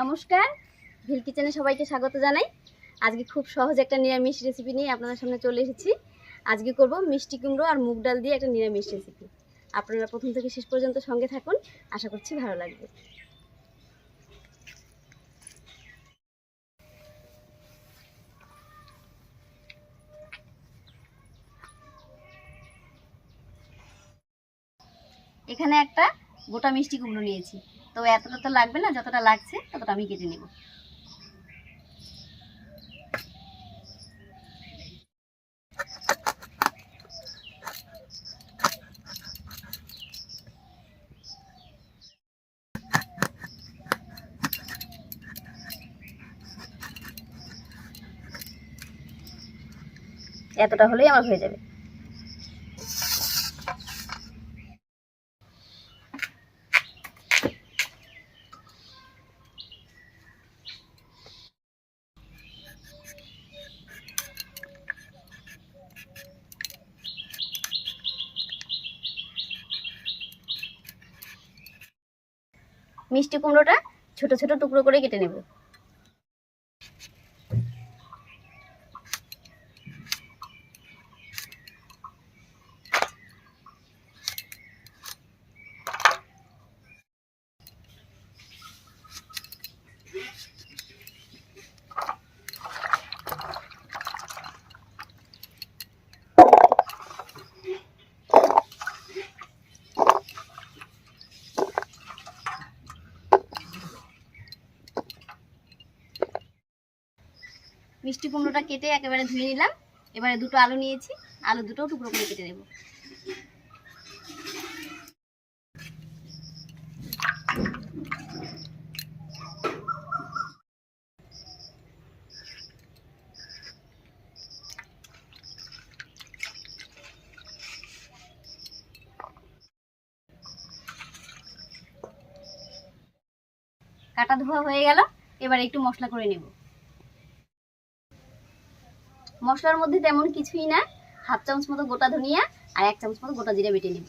নমস্কার। ভিল কিচেনে সবাইকে স্বাগত জানাই। আজকে খুব সহজ একটা নিরামিষ রেসিপি নিয়ে আপনাদের সামনে চলে এসেছি। আজকে করব মিষ্টি কুমড়ো আর মুগ ডাল দিয়ে একটা নিরামিষ রেসিপি আপনারা প্রথম থেকে শেষ পর্যন্ত সঙ্গে থাকুন, আশা করছি ভালো লাগবে। এখানে একটা গোটা মিষ্টি কুমড়ো নিয়েছি। তো এতটা তো লাগবে না, যতটা লাগছে ততটা আমি কেটে নেব। এতটা হলেই আমার হয়ে যাবে। মিষ্টি কুমড়োটা ছোট ছোট টুকরো করে কেটে নেব। মিষ্টি কুমড়োটা কেটে একেবারে ধুয়ে নিলাম। এবারে দুটো আলু নিয়েছি। আলু দুটো টুকরো করে কেটে নেব। কাটা ধোয়া হয়ে গেল। এবারে একটু মশলা করে নেব। মশলার মধ্যে তেমন কিছুই না। হাফ চামচ মতো গোটা ধনিয়া আর এক চামচ মতো গোটা জিরা বেটে নিব।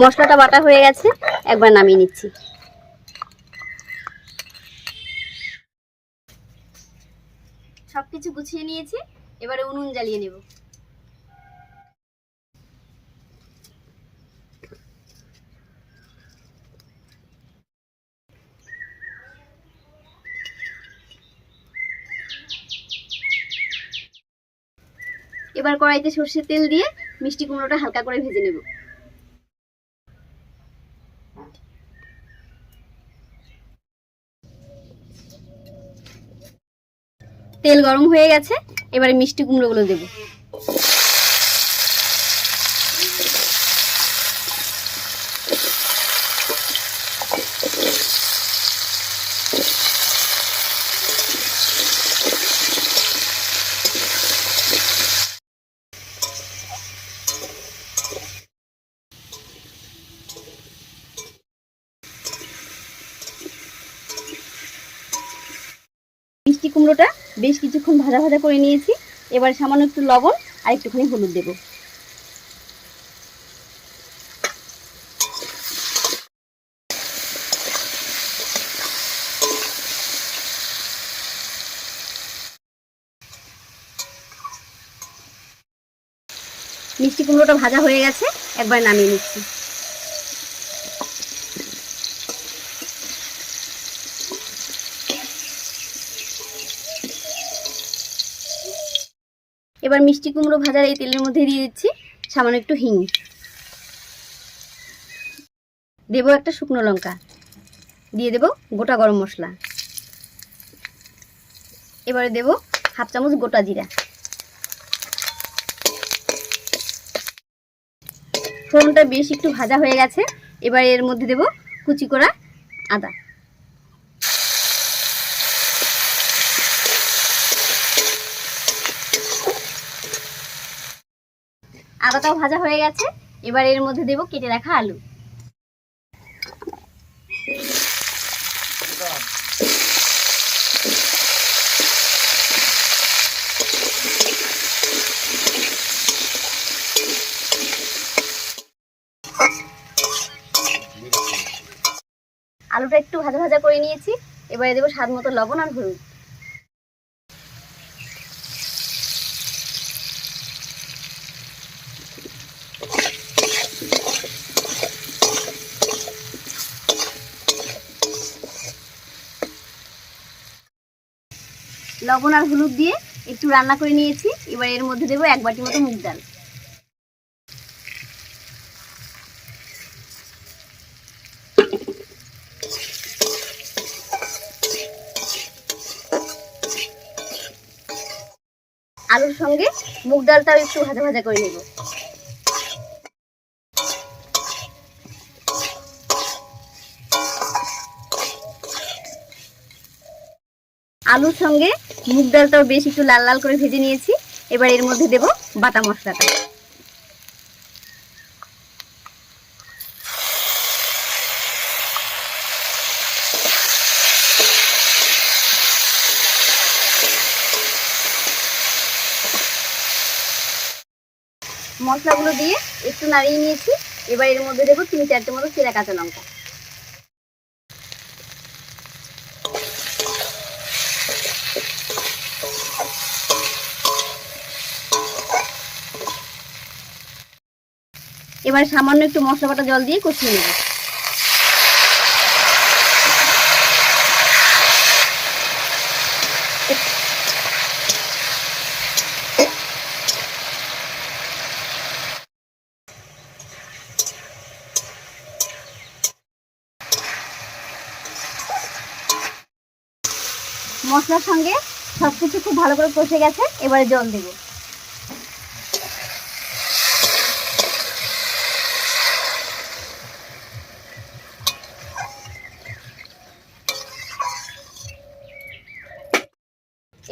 মশলাটা বাটা হয়ে গেছে, একবার নামিয়ে নিচ্ছি। সবকিছু গুছিয়ে নিয়েছি, এবারে উনুন জ্বালিয়ে নেব। এবার কড়াইতে সর্ষের তেল দিয়ে মিষ্টি কুমড়োটা হালকা করে ভেজে নেব। তেল গরম হয়ে গেছে, এবারে মিষ্টি কুমড়োগুলো দেব। মিষ্টি কুমড়োটা বেশ কিছুক্ষণ ভাজা ভাজা করে নিয়েছি। এবার সামান্য একটু লবণ আর একটুখানি হলুদ দেব। মিষ্টি কুমড়োটা ভাজা হয়ে গেছে, একবার নামিয়ে নিচ্ছি। এবার মিষ্টি কুমড়ো ভাজার এই তেলের মধ্যে দিয়ে দিচ্ছি, সামান্য একটু হিং। দেবো একটা শুকনো লঙ্কা। দিয়ে দেবো গোটা গরম মশলা। এবারে দেব হাফ চামচ গোটা জিরা। ফোড়নটা বেশ একটু ভাজা হয়ে গেছে, এবার এর মধ্যে দেব কুচি করা আদা। আদাটাও ভাজা হয়ে গেছে। এবার এর মধ্যে দেব কেটে রাখা আলু। আলুটা একটু ভাজা ভাজা করে নিয়েছি। এবারে দেবো স্বাদ মতো লবণ আর হলুদ। লবণ আর হলুদ দিয়ে একটু রান্না করে নিয়েছি। এবার এর মধ্যে দেবো এক বাটি মতো মুগ ডাল। আলুর সঙ্গে মুগ ডালটাও একটু ভাজা ভাজা করে নেব। আলুর সঙ্গে মুগ ডালটাও বেশ একটু লাল লাল করে ভেজে নিয়েছি। এবার এর মধ্যে দেব বাটা মশলাটা। মশলাগুলো দিয়ে একটু নাড়িয়ে নিয়েছি। এবার এর মধ্যে দেবো তিন চারটে মতো চেরা কাঁচা লঙ্কা। এবার সামান্য একটু মশলা জল দিয়ে কষিয়ে নেব। মশলার সঙ্গে সবকিছু খুব ভালো করে কষে গেছে, এবারে জল দেবো।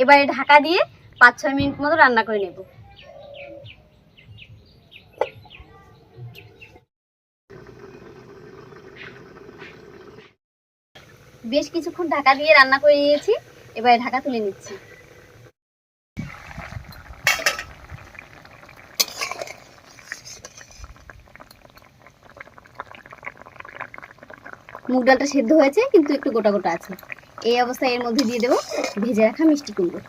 এবারে ঢাকা দিয়ে পাঁচ, ছয় মিনিট মতো রান্না করে নেব। বেশ কিছুক্ষণ ঢাকা দিয়ে রান্না করে নিয়েছি, এবারে ঢাকা তুলে নিচ্ছি। মুগ ডালটা সেদ্ধ হয়েছে, কিন্তু একটু গোটা গোটা আছে। এই অবস্থায় এর মধ্যে দিয়ে দেবো ভেজে রাখা মিষ্টি কুমড়ো।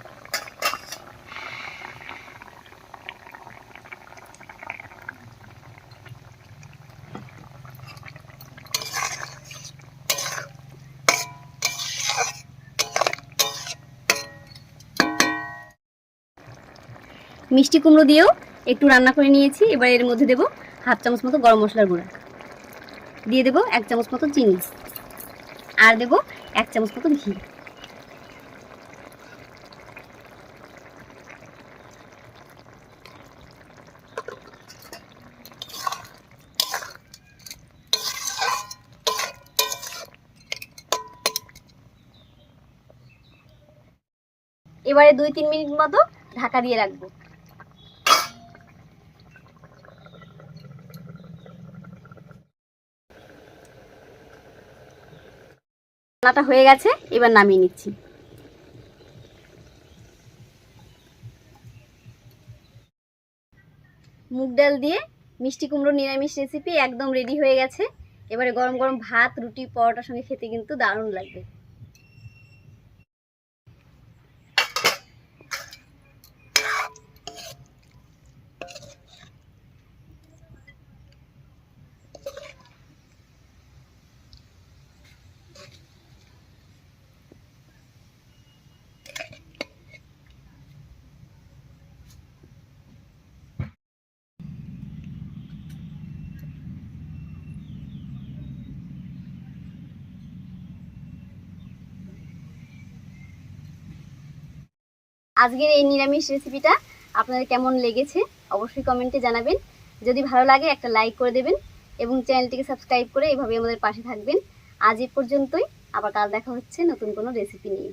মিষ্টি কুমড়ো দিয়েও একটু রান্না করে নিয়েছি, এবার এর মধ্যে দেবো হাফ চামচ মতো গরম মশলার গুঁড়া। দিয়ে দেবো এক চামচ মতো চিনি। আর দেবো এক চামচ মতো ঘি। এবারে দুই তিন মিনিট মতো ঢাকা দিয়ে রাখব। রান্নাটা হয়ে গেছে, এবার নামিয়ে নিচ্ছি। মুগ ডাল দিয়ে মিষ্টি কুমড়ো নিরামিষ রেসিপি একদম রেডি হয়ে গেছে। এবারে গরম গরম ভাত, রুটি, পরোটার সঙ্গে খেতে কিন্তু দারুণ লাগবে। আজকের এই নিরামিষ রেসিপিটা আপনাদের কেমন লেগেছে অবশ্যই কমেন্টে জানাবেন। যদি ভালো লাগে একটা লাইক করে দেবেন এবং চ্যানেলটিকে সাবস্ক্রাইব করে এভাবে আমাদের পাশে থাকবেন। আজ এ পর্যন্তই, আবার কাল দেখা হচ্ছে নতুন কোনো রেসিপি নিয়ে।